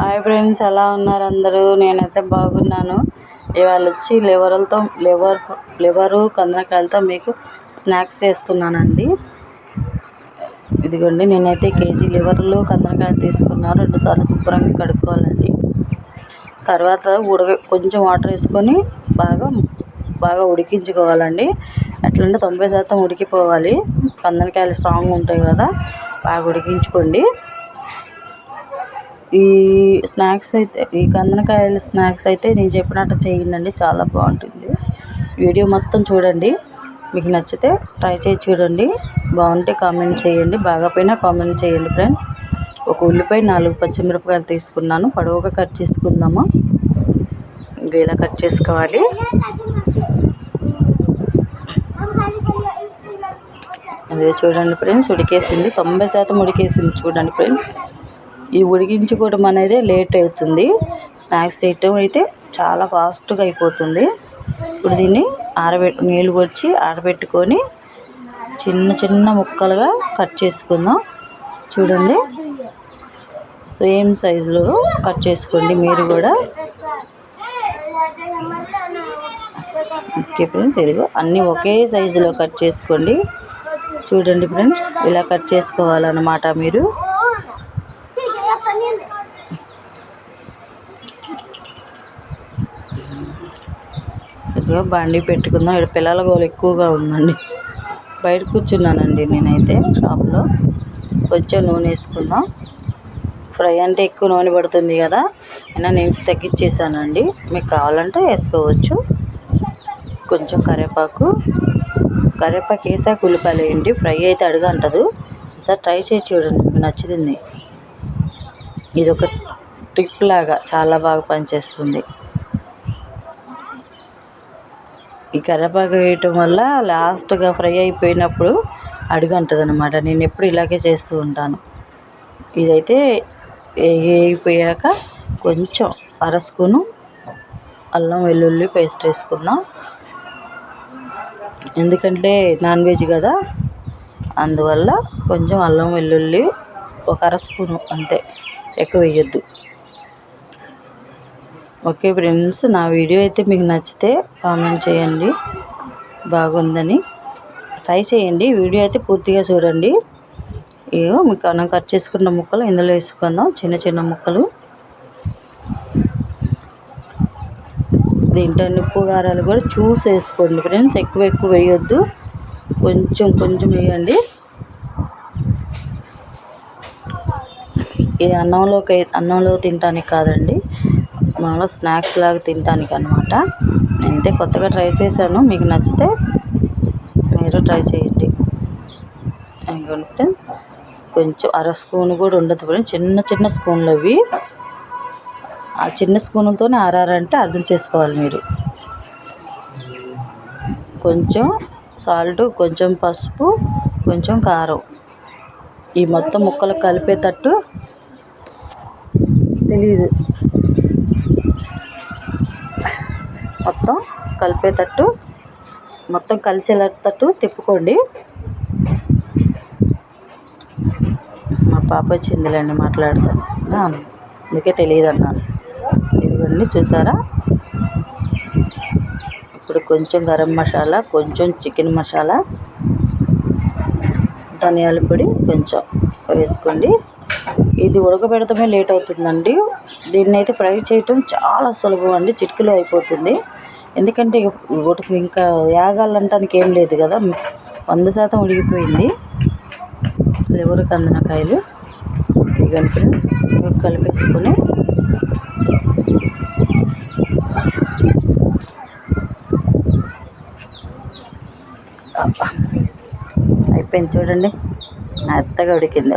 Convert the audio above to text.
Hi friends ఎలా ఉన్నారు అందరూ? నేనైతే బాగున్నాను. ఇవాళ వచ్చి లివర్లతో లివర్ లివరు కందకాయలతో మీకు స్నాక్స్ చేస్తున్నానండి. ఇదిగోండి నేనైతే కేజీ లివర్లు కందకాయలు తీసుకున్నాను రెండుసార్లు శుభ్రంగా కడుక్కోవాలండి. తర్వాత ఉడక కొంచెం వాటర్ వేసుకొని బాగా బాగా ఉడికించుకోవాలండి. ఎట్లంటే తొంభై శాతం ఉడికిపోవాలి. కందనకాయలు స్ట్రాంగ్ ఉంటాయి కదా బాగా ఉడికించుకోండి. ఈ స్నాక్స్ అయితే ఈ కందనకాయల స్నాక్స్ అయితే నేను చెప్పినట్టు చేయండి చాలా బాగుంటుంది. వీడియో మొత్తం చూడండి మీకు నచ్చితే ట్రై చేసి చూడండి బాగుంటే కామెంట్ చేయండి బాగాపోయినా కామెంట్ చేయండి ఫ్రెండ్స్. ఒక ఉల్లిపాయ నాలుగు పచ్చిమిరపకాయలు తీసుకున్నాను పొడవుగా కట్ చేసుకుందాము? ఇలా కట్ చేసుకోవాలి. అదే చూడండి ఫ్రెండ్స్ ఉడికేసింది తొంభై శాతం ఉడికేసింది చూడండి ఫ్రెండ్స్. ఈ ఉడికించుకోవడం అనేది లేట్ అవుతుంది. స్నాక్స్ చేయటం అయితే చాలా ఫాస్ట్గా అయిపోతుంది. ఇప్పుడు దీన్ని ఆరబెట్టి నీళ్ళు వచ్చి ఆరబెట్టుకొని చిన్న చిన్న ముక్కలుగా కట్ చేసుకుందాం. చూడండి. సేమ్ సైజులో కట్ చేసుకోండి మీరు కూడా. ఓకే ఫ్రెండ్స్ ఇదిగో అన్నీ ఒకే సైజులో కట్ చేసుకోండి. చూడండి ఫ్రెండ్స్ ఇలా కట్ చేసుకోవాలన్నమాట మీరు. ఇదిగో బండి పెట్టుకుందాం. ఇక్కడ పిల్లల గోలు ఎక్కువగా ఉందండి. బయట కూర్చున్నానండి నేనైతే షాప్లో. కొంచెం నూనె వేసుకుందాం. ఫ్రై అంటే ఎక్కువ నూనె పడుతుంది కదా అయినా నేను తగ్గించేసానండి. మీకు కావాలంటే వేసుకోవచ్చు. కొంచెం కరివేపాకు. కరివేపాకు వేసాక ఉల్లిపాయలు వేయండి. ఫ్రై అయితే అడుగంటదు ఒకసారి ట్రై చేసి చూడండి మీకు నచ్చుతుంది. ఇది ఒక ట్రిప్ లాగా చాలా బాగా పనిచేస్తుంది. ఈ కరివేపాకు వేయటం వల్ల లాస్ట్గా ఫ్రై అయిపోయినప్పుడు అడుగంటుంది అనమాట నేను ఎప్పుడు ఇలాగే చేస్తూ ఉంటాను. ఇదైతే వేగిపోయాక కొంచెం అరసుకును. అల్లం వెల్లుల్లి పేస్ట్ వేసుకుందాం ఎందుకంటే నాన్ వెజ్ కదా అందువల్ల కొంచెం అల్లం వెల్లుల్లి ఒక అర అంతే. ఎక్కువ వేయద్దు. ఓకే ఫ్రెండ్స్ నా వీడియో అయితే మీకు నచ్చితే కామెంట్ చేయండి. బాగుందని. ట్రై చేయండి. వీడియో అయితే పూర్తిగా చూడండి. ఇగో మీకు మనం కట్ చేసుకున్న ముక్కలు ఇందులో వేసుకుందాం చిన్న చిన్న ముక్కలు. దీంట్లో ఉప్పు కారాలు కూడా చూసి వేసుకోండి ఫ్రెండ్స్. ఎక్కువ ఎక్కువ వేయొద్దు. కొంచెం కొంచెం వేయండి. ఈ అన్నంలోకి అన్నంలో తినడానికి కాదండి. మామూలుగా స్నాక్స్ లాగా తినడానికి అనమాట నేనైతే కొత్తగా ట్రై చేశాను. మీకు నచ్చితే మీరు ట్రై చేయండి. ఎందుకంటే కొంచెం అర స్పూన్ కూడా ఉండదు. ఫ్రెండ్స్ చిన్న చిన్న స్పూన్లు అవి. ఆ చిన్న స్పూన్లతోనే ఆరారంటే అర్థం చేసుకోవాలి మీరు. కొంచెం సాల్ట్ కొంచెం పసుపు కొంచెం కారం. ఈ మొత్తం ముక్కలు కలిపేటట్టు తెలియదు మొత్తం కలిపేటట్టు మొత్తం కలిసేటట్టు తిప్పుకోండి. మా పాప వచ్చిందిలేండి మాట్లాడతాను. అందుకే తెలియదు అన్నాను ఇదిగోండి చూసారా? ఇప్పుడు కొంచెం గరం మసాలా కొంచెం చికెన్ మసాలా ధనియాల పొడి కొంచెం వేసుకోండి. ఇది ఉడకబెడతమే లేట్ అవుతుందండి. దీన్ని అయితే ఫ్రై చేయటం చాలా సులభం అండి. చిటికలో అయిపోతుంది. ఎందుకంటే ఉడక ఇంకా యాగాలంటానికి ఏం లేదు కదా. వంద శాతం ఉడికిపోయింది. లివర్ కందనకాయలు. ఇవన్నీ ఫ్రెండ్స్ కలిపేసుకొని అయిపోయింది చూడండి. మెత్తగా ఉడికింది.